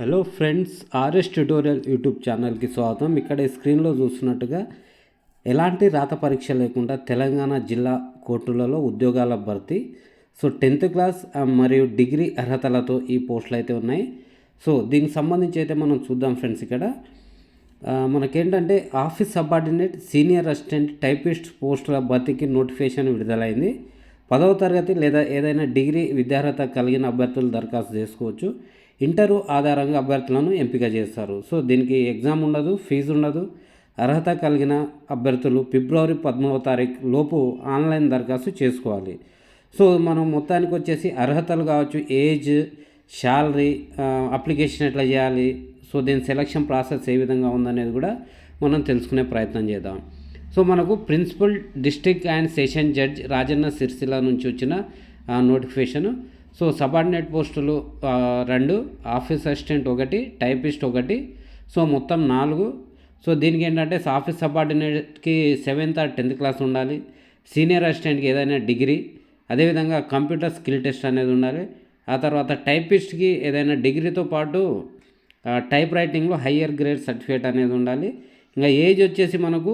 Hello friends RS tutorial YouTube ఛానల్కి స్వాగతం. ఇక్కడ స్క్రీన్లో చూస్తున్నట్టుగా ఎలాంటి రాత పరీక్ష లేకుండా తెలంగాణ జిల్లా కోర్టులలో ఉద్యోగాల భర్తీ. సో టెన్త్ క్లాస్ మరియు డిగ్రీ అర్హతలతో ఈ పోస్టులు అయితే ఉన్నాయి. సో దీనికి సంబంధించి అయితే మనం చూద్దాం ఫ్రెండ్స్ ఇక్కడ. మనకేంటంటే office subordinate senior assistant typist పోస్టుల భర్తీకి నోటిఫికేషన్ విడుదలైంది. పదవ తరగతి లేదా ఏదైనా డిగ్రీ విద్యార్హత కలిగిన అభ్యర్థులు దరఖాస్తు చేసుకోవచ్చు. ఇంటరు ఆధారంగా అభ్యర్థులను ఎంపిక చేస్తారు. సో దీనికి ఎగ్జామ్ ఉండదు ఫీజు ఉండదు. అర్హత కలిగిన అభ్యర్థులు ఫిబ్రవరి పదమూడవ తారీఖు లోపు ఆన్లైన్ దరఖాస్తు చేసుకోవాలి. సో మనం మొత్తానికి వచ్చేసి అర్హతలు కావచ్చు ఏజ్ శాలరీ అప్లికేషన్ ఎట్లా చేయాలి సో దీని సెలక్షన్ ప్రాసెస్ ఏ విధంగా ఉందనేది కూడా మనం తెలుసుకునే ప్రయత్నం చేద్దాం. సో మనకు principal district and session judge Rajanna Sircilla నుంచి వచ్చిన నోటిఫికేషన్ సో సబార్డినేట్ పోస్టులు రెండు ఆఫీస్ అసిస్టెంట్ ఒకటి టైపిస్ట్ ఒకటి సో మొత్తం నాలుగు. సో దీనికి ఏంటంటే ఆఫీస్ సబార్డినేట్కి సెవెంత్ ఆర్ టెన్త్ క్లాస్ ఉండాలి సీనియర్ అసిస్టెంట్కి ఏదైనా డిగ్రీ అదేవిధంగా కంప్యూటర్ స్కిల్ టెస్ట్ అనేది ఉండాలి ఆ తర్వాత టైపిస్ట్కి ఏదైనా డిగ్రీతో పాటు టైప్ రైటింగ్లో హయ్యర్ గ్రేడ్ సర్టిఫికేట్ అనేది ఉండాలి. ఇంకా ఏజ్ వచ్చేసి మనకు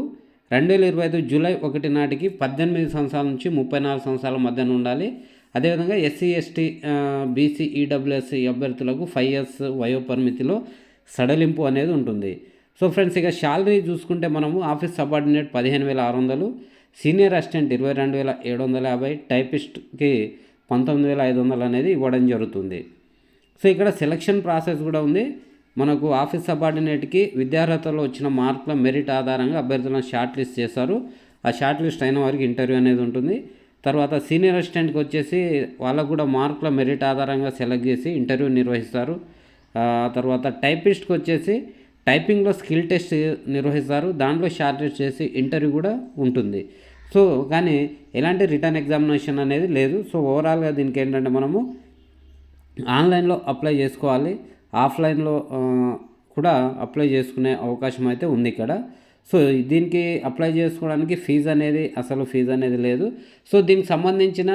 రెండు వేల ఇరవై ఐదు జూలై ఒకటి నాటికి పద్దెనిమిది సంవత్సరాల నుంచి ముప్పై నాలుగు సంవత్సరాల మధ్యన ఉండాలి. అదేవిధంగా ఎస్సీ ఎస్టీ బీసీ ఈడబ్ల్యూఎస్ అభ్యర్థులకు ఫైవ్ ఇయర్స్ వయో పరిమితిలో సడలింపు అనేది ఉంటుంది. సో ఫ్రెండ్స్ ఇక శాలరీ చూసుకుంటే మనము ఆఫీస్ సబార్డినేట్ పదిహేను వేల ఆరు వందలు సీనియర్ అసిస్టెంట్ ఇరవై రెండు వేల ఏడు వందల యాభై టైపిస్ట్కి పంతొమ్మిది వేల ఐదు వందలు అనేది ఇవ్వడం జరుగుతుంది. సో ఇక్కడ సెలక్షన్ ప్రాసెస్ కూడా ఉంది. మనకు ఆఫీస్ సబార్డినేట్కి విద్యార్హతలో వచ్చిన మార్కుల మెరిట్ ఆధారంగా అభ్యర్థులను షార్ట్ లిస్ట్ చేస్తారు ఆ షార్ట్ లిస్ట్ అయిన వారికి ఇంటర్వ్యూ అనేది ఉంటుంది. తర్వాత సీనియర్ అసిస్టెంట్కి వచ్చేసి వాళ్ళకు కూడా మార్కుల మెరిట్ ఆధారంగా సెలెక్ట్ చేసి ఇంటర్వ్యూ నిర్వహిస్తారు. తర్వాత టైపిస్ట్కి వచ్చేసి టైపింగ్లో స్కిల్ టెస్ట్ నిర్వహిస్తారు. దాంట్లో షార్ట్ చేసి ఇంటర్వ్యూ కూడా ఉంటుంది. సో కానీ ఎలాంటి రిటర్న్ ఎగ్జామినేషన్ అనేది లేదు. సో ఓవరాల్గా దీనికి ఏంటంటే మనము ఆన్లైన్లో అప్లై చేసుకోవాలి. ఆఫ్లైన్లో కూడా అప్లై చేసుకునే అవకాశం అయితే ఉంది ఇక్కడ. సో దీనికి అప్లై చేసుకోవడానికి ఫీజు అనేది అసలు ఫీజు అనేది లేదు. సో దీనికి సంబంధించిన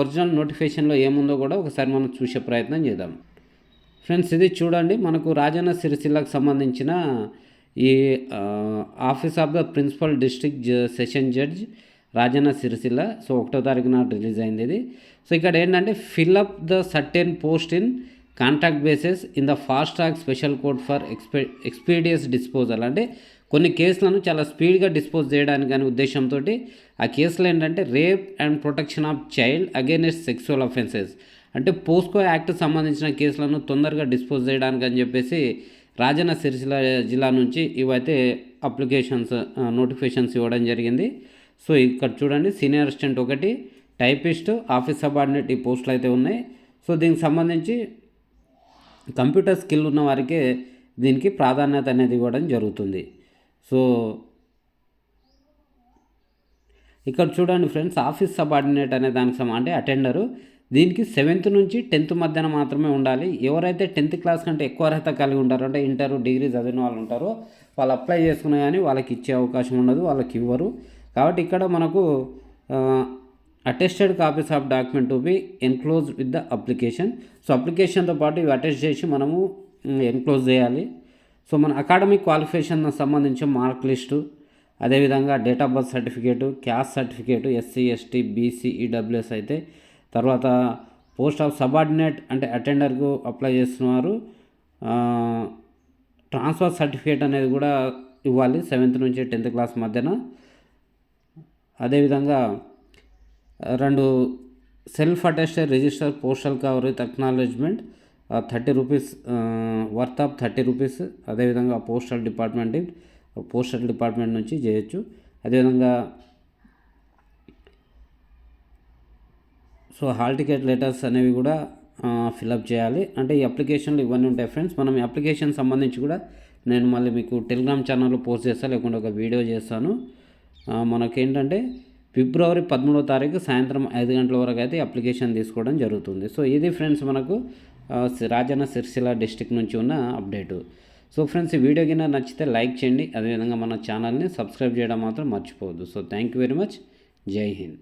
ఒరిజినల్ నోటిఫికేషన్లో ఏముందో కూడా ఒకసారి మనం చూసే ప్రయత్నం చేద్దాం. ఫ్రెండ్స్ ఇది చూడండి. మనకు రాజన్న సిరిసిల్లకు సంబంధించిన ఈ office of the principal district session judge Rajanna Sircilla. So ఒకటో తారీఖు నాడు రిలీజ్ అయింది ఇది. సో ఇక్కడ ఏంటంటే fill up the certain post in contract basis in the fast track special court for ఎక్స్పె expeditious disposal. అంటే కొన్ని కేసులను చాలా స్పీడ్గా డిస్పోజ్ చేయడానికి అనే ఉద్దేశంతో ఆ కేసులు ఏంటంటే rape and protection of child against sexual offences. అంటే పోస్కో యాక్ట్ సంబంధించిన కేసులను తొందరగా డిస్పోజ్ చేయడానికి అని చెప్పేసి రాజన్న సిరిసిల్ల జిల్లా నుంచి ఇవైతే అప్లికేషన్స్ నోటిఫికేషన్స్ ఇవ్వడం జరిగింది. సో ఇక్కడ చూడండి సీనియర్ అసిస్టెంట్ ఒకటి టైపిస్ట్ ఆఫీస్ సబార్డినేట్ ఈ పోస్టులు అయితే ఉన్నాయి. సో దీనికి సంబంధించి కంప్యూటర్ స్కిల్ ఉన్న వారికే దీనికి ప్రాధాన్యత అనేది ఇవ్వడం జరుగుతుంది. సో ఇక్కడ చూడండి ఫ్రెండ్స్ ఆఫీస్ సబార్డినేట్ అనే దానికి సమ అంటే అటెండరు. దీనికి సెవెంత్ నుంచి టెన్త్ మధ్యన మాత్రమే ఉండాలి. ఎవరైతే టెన్త్ క్లాస్ కంటే ఎక్కువ అర్హత కలిగి ఉంటారో అంటే ఇంటర్ డిగ్రీ చదివిన వాళ్ళు ఉంటారో వాళ్ళు అప్లై చేసుకున్నా కానీ వాళ్ళకి ఇచ్చే అవకాశం ఉండదు వాళ్ళకి ఇవ్వరు. కాబట్టి ఇక్కడ మనకు attested copies of document to be enclose with the application so అప్లికేషన్తో పాటు ఇవి అటెస్ట్ చేసి మనము ఎన్క్లోజ్ చేయాలి. సో మన అకాడమిక్ క్వాలిఫికేషన్ సంబంధించి మార్క్ లిస్టు అదేవిధంగా date of birth certificate caste certificate SC ST BC EWS అయితే తర్వాత పోస్ట్ ఆఫ్ సబార్డినేట్ అంటే అటెండర్కు అప్లై చేస్తున్నవారు ట్రాన్స్ఫర్ సర్టిఫికేట్ అనేది కూడా ఇవ్వాలి సెవెంత్ నుంచి టెన్త్ క్లాస్ మధ్యన. అదేవిధంగా రెండు self attested register postal cover acknowledgement thirty rupees worth of thirty rupees. అదేవిధంగా పోస్టల్ డిపార్ట్మెంట్ పోస్టల్ డిపార్ట్మెంట్ నుంచి చేయొచ్చు. అదేవిధంగా సో హాల్ టికెట్ లెటర్స్ అనేవి కూడా ఫిలప్ చేయాలి. అంటే ఈ అప్లికేషన్లు ఇవన్నీ ఉంటాయి ఫ్రెండ్స్. మనం ఈ అప్లికేషన్ సంబంధించి కూడా నేను మళ్ళీ మీకు టెలిగ్రామ్ ఛానల్లో పోస్ట్ చేస్తాను లేకుంటే ఒక వీడియో చేస్తాను. మనకేంటంటే ఫిబ్రవరి పదమూడో తారీఖు సాయంత్రం ఐదు గంటల వరకు అయితే అప్లికేషన్ తీసుకోవడం జరుగుతుంది. సో ఇది ఫ్రెండ్స్ మనకు రాజన్న సిరిసిల్ల డిస్టిక్ నుంచి ఉన్న అప్డేటు. సో ఫ్రెండ్స్ ఈ వీడియో కింద నచ్చితే లైక్ చేయండి. అదేవిధంగా మన ఛానల్ని సబ్స్క్రైబ్ చేయడం మాత్రం మర్చిపోవద్దు. So thank you very much. జై హింద్.